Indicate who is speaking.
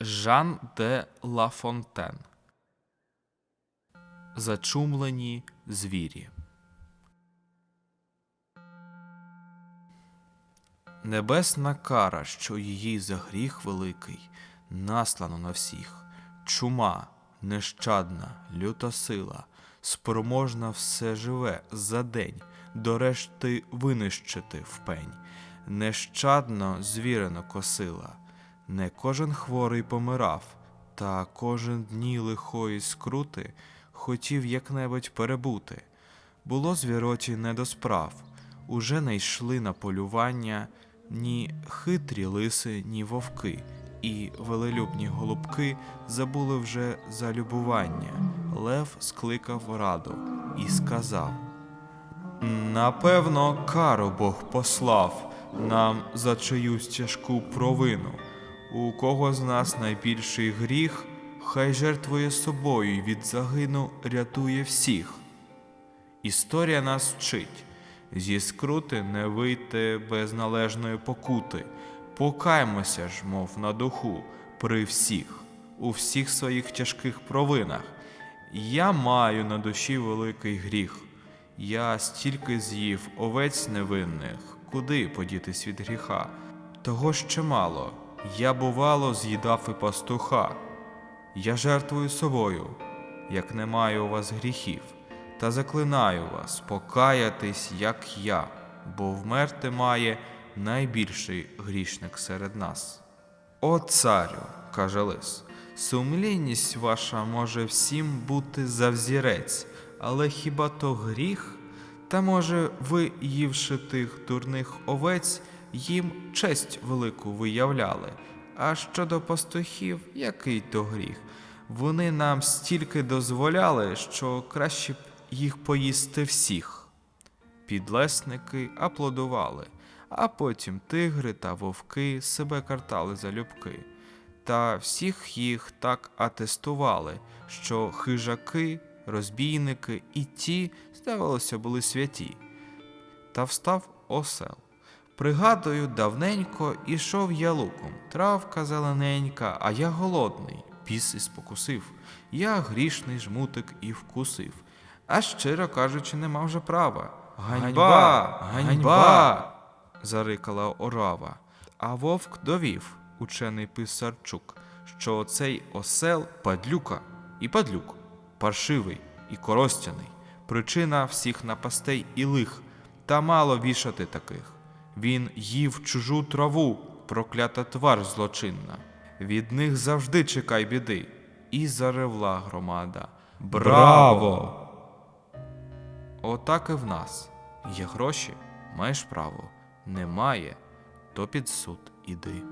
Speaker 1: Жан де Лафонтен. Зачумлені звірі. Небесна кара, що її за гріх великий, наслано на всіх, чума, нещадна, люта сила, спроможна все живе за день, до решти винищити в пень, нещадно звірено косила, не кожен хворий помирав, та кожен дні лихої скрути хотів як-небудь перебути. Було звіроті не до справ, уже не йшли на полювання ні хитрі лиси, ні вовки, і велелюбні голубки забули вже за любування. Лев скликав раду і сказав: Напевно, кару Бог послав нам за чиюсь тяжку провину. У кого з нас найбільший гріх, хай жертвує собою й від загину рятує всіх. Історія нас вчить зі скрути не вийти без належної покути. Покаймося ж, мов на духу, при всіх, у всіх своїх тяжких провинах. Я маю на душі великий гріх. Я стільки з'їв овець невинних, куди подітись від гріха? Того ще мало. Я, бувало, з'їдав і пастуха. Я жертвую собою, як не маю у вас гріхів, та заклинаю вас покаятись, як я, бо вмерти має найбільший грішник серед нас. О царю, каже лис, сумлінність ваша може всім бути за взірець, але хіба то гріх? Та може ви, ївши тих дурних овець, їм честь велику виявляли. А щодо пастухів, який то гріх? Вони нам стільки дозволяли, що краще б їх поїсти всіх. Підлесники аплодували, а потім тигри та вовки себе картали залюбки. Та всіх їх так атестували, що хижаки, розбійники і ті, здавалося, були святі. Та встав осел. Пригадую, давненько ішов я луком, травка зелененька, а я голодний, піс і спокусив. Я грішний жмутик і вкусив. А щиро кажучи, не мав же права. Ганьба! Ганьба! зарикала орава. А вовк довів, учений писарчук, що цей осел падлюка і падлюк, паршивий і коростяний, причина всіх напастей і лих, та мало вішати таких. Він їв чужу траву, проклята твар злочинна. Від них завжди чекай біди. І заревла громада. Браво! Отак і в нас. Є гроші, маєш право. Немає, то під суд іди.